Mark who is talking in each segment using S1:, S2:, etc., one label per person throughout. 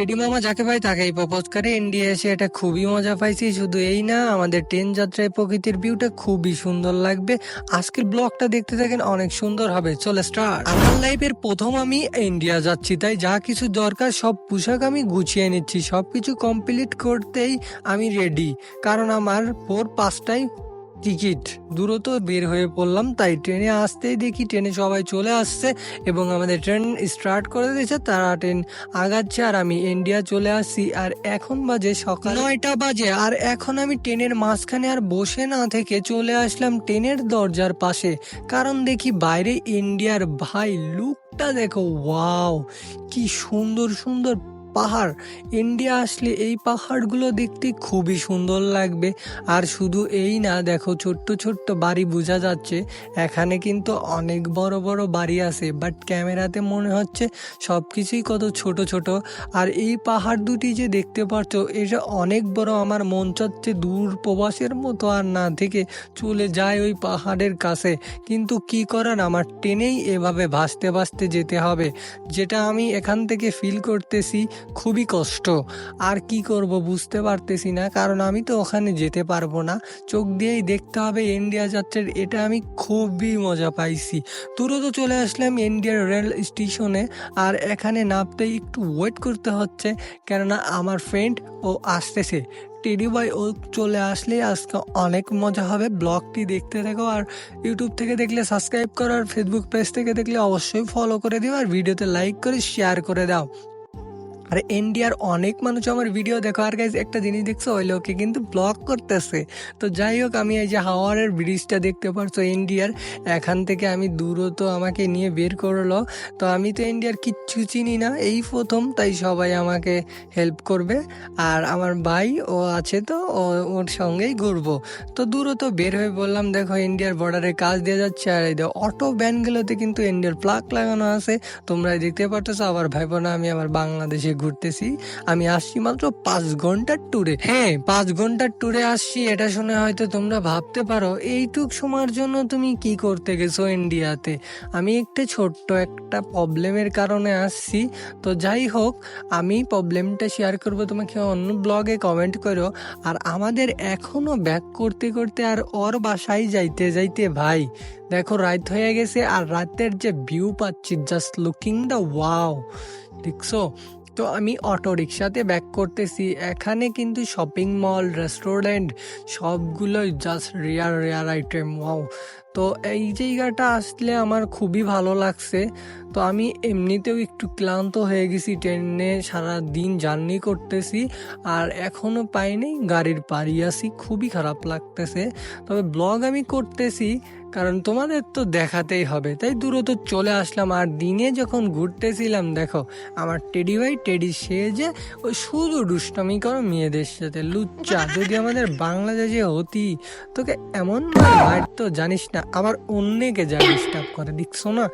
S1: Teddy মামা যাকে পাই তাকেই প্রপোজ করে ইন্ডিয়া এসে এটা খুবই মজা পাইছি। শুধু এই না, আমাদের ট্রেন যাত্রায় প্রকৃতির ভিউটা খুবই সুন্দর লাগবে। আজকের ব্লগটা দেখতে থাকেন, অনেক সুন্দর হবে। চলে স্টার্ট আমার লাইফের প্রথম আমি ইন্ডিয়া যাচ্ছি, তাই যা কিছু দরকার, সব পোশাক আমি গুছিয়ে নিচ্ছি। সব কিছু কমপ্লিট করতেই আমি রেডি কারণ আমার ভোর পাঁচটায় টিকিট। দূরত বের হয়ে পড়লাম, তাই ট্রেনে আসতেই দেখি ট্রেনে সবাই চলে আসছে এবং আমাদের ট্রেন স্টার্ট করে দিয়েছে। তারা ট্রেন আগাচ্ছে আর আমি ইন্ডিয়া চলে আসছি। আর এখন বাজে সকাল নয়টা বাজে। আর এখন আমি ট্রেনের মাঝখানে আর বসে না থেকে চলে আসলাম ট্রেনের দরজার পাশে। কারণ দেখি বাইরে ইন্ডিয়ার ভাই, লুকটা দেখো, ওয়াও! কি সুন্দর সুন্দর পাহাড়। ইন্ডিয়া আসলে এই পাহাড়গুলো দেখতে খুবই সুন্দর লাগবে। আর শুধু এই না, দেখো ছোট্ট ছোট্ট বাড়ি বোঝা যাচ্ছে। এখানে কিন্তু অনেক বড় বড় বাড়ি আছে বাট ক্যামেরাতে মনে হচ্ছে সব কিছুই কত ছোট ছোট। আর এই পাহাড় দুটি যে দেখতে পাচ্ছ এটা অনেক বড়, আমার মন চাচ্ছে দূর প্রবাসের মতো আর না থেকে চলে যায় ওই পাহাড়ের কাছে। কিন্তু কি করার, আমার ট্রেনেই এভাবে ভাসতে ভাসতে যেতে হবে, যেটা আমি এখান থেকে ফিল করতেছি। খুবই কষ্ট। আর কি করব বুঝতে পারতেছি না, কারণ আমি তো ওখানে যেতে পারব না। চোখ দিয়েই দেখতে হবে ইন্ডিয়া যাত্রার, এটা আমি খুবই মজা পাইছি। তুরন্ত চলে আসলাম ইন্ডিয়ার রেল স্টেশনে, আর এখানে নামতে একটু ওয়েট করতে হচ্ছে, কেননা আমার ফ্রেন্ড ও আসতেছে। টেডি ভাই ও চলে আসলে আজকে অনেক মজা হবে ব্লগটি দেখতে থাকো, আর ইউটিউব থেকে দেখলে সাবস্ক্রাইব করো, আর ফেসবুক পেজ থেকে দেখলে অবশ্যই ফলো করে দিও, আর ভিডিওতে লাইক করে শেয়ার করে দাও। আর ইন্ডিয়ার অনেক মানুষ আমার ভিডিও দেখো। আর গাইজ একটা জিনিস দেখছ, ওই লোকে কিন্তু ব্লগ করতেছে। তো যাই হোক, আমি এই যে হাওয়ারের ব্রিজটা দেখতে পারছ ইন্ডিয়ার এখান থেকে আমি দূরত আমাকে নিয়ে বের করল। তো আমি তো ইন্ডিয়ার কিচ্ছু চিনি না, এই প্রথম, তাই সবাই আমাকে হেল্প করবে। আর আমার ভাই, ও আছে তো, ও, ওর সঙ্গেই ঘুরবো। তো দূরত বের হয়ে বললাম, দেখো ইন্ডিয়ার বর্ডারে কাজ দিয়ে যাচ্ছে। আর এই অটো ভ্যানগুলোতে কিন্তু ইন্ডিয়ার প্লাগ লাগানো আছে। তোমরা দেখতে পারতেছো, আবার ভাইবো না আমি আবার বাংলাদেশে ঘুরতেছি। আমি আসছি মাত্র পাঁচ ঘণ্টার ট্যুরে হ্যাঁ পাঁচ ঘণ্টার ট্যুরে আসছি, এটা শুনে হয়তো তোমরা ভাবতে পারো, এইটুক সময়ের জন্য তুমি কি করতে গেছো ইন্ডিয়াতে আমি একটা ছোট্ট একটা প্রবলেমের কারণে আসছি। তো যাই হোক, আমি প্রবলেমটা শেয়ার করব, তোমাকে অন্য ব্লগে কমেন্ট করো। আর আমাদের এখনও ব্যাক করতে করতে আর ওর বাসায় যাইতে যাইতে ভাই, দেখো রাত হয়ে গেছে আর রাতের যে ভিউ পাচ্ছি জাস্ট লুকিং দ্য ওয়াও দেখছ? তো আমি অটো রিক্সাতে ব্যাক করতেছি। এখানে কিন্তু শপিং মল রেস্টুরেন্ট সবগুলোই just rare rare item wow তো এই জায়গাটা আসলে আমার খুবই ভালো লাগছে। তো আমি এমনিতেও একটু ক্লান্ত হয়ে গেছি ট্রেনে, সারা দিন জার্নি করতেছি, আর এখনও পাইনি, গাড়ির পাড়ি আসি খুবই খারাপ লাগতেছে। তবে ব্লগ আমি করতেছি কারণ তোমাদের তো দেখাতেই হবে। তাই দূরত চলে আসলাম আর দিনে যখন ঘুরতেছিলাম, দেখো, আমার টেডি ভাই টেডি সে যে ওই শুধু দুষ্টমি করো মেয়েদের সাথে। লুচ্চা, যদি আমাদের বাংলাদেশে হতি তোকে এমন তো জানিস না, আবার অন্যকে যা ডিস্টার্ব করে, দেখছ না?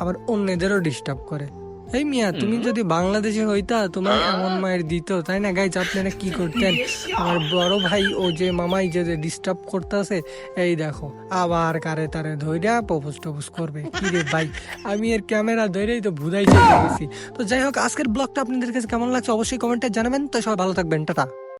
S1: আবার অন্যদেরও ডিস্টার্ব করে। এই মিয়া তুমি যদি বাংলাদেশে হইতা তোমার এমন মায়ের দিত তাই না? গাইজ আপনারা কি করতেন? আমার বড় ভাই ও যে মামাই যে ডিস্টার্ব করতেছে এই দেখো আবার কারে তারে ধৈর্যা প্রপোজ টপোজ করবে। কি রে ভাই আমি এর ক্যামেরা ধরেই তো ভুদাই চলে গেছি। তো যাই হোক আজকের ব্লগটা আপনাদের কাছে কেমন লাগছে অবশ্যই কমেন্টে জানাবেন। তো সবাই ভালো থাকবেন টাটা।